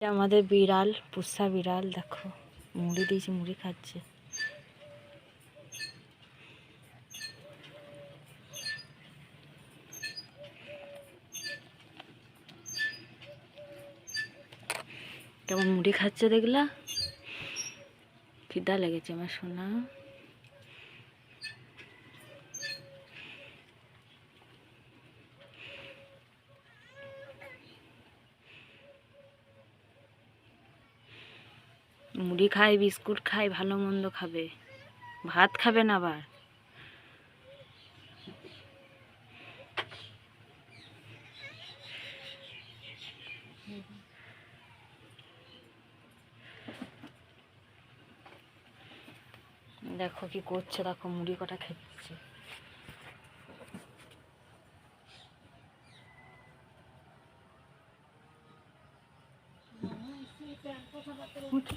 আমাদের বিড়াল, পুষা বিড়াল, দেখো। মুড়ি দিয়েছি, মুড়ি খাচ্ছে। কেমন মুড়ি খাচ্ছে দেখলা? খিদা লেগেছে আমার সোনা। মুড়ি খায়, বিস্কুট খায়, ভালো মন্দ খাবে। ভাত খাবে না আবার। দেখো কি করছে, দেখো মুড়ি কটা খেচ্ছে উঠি।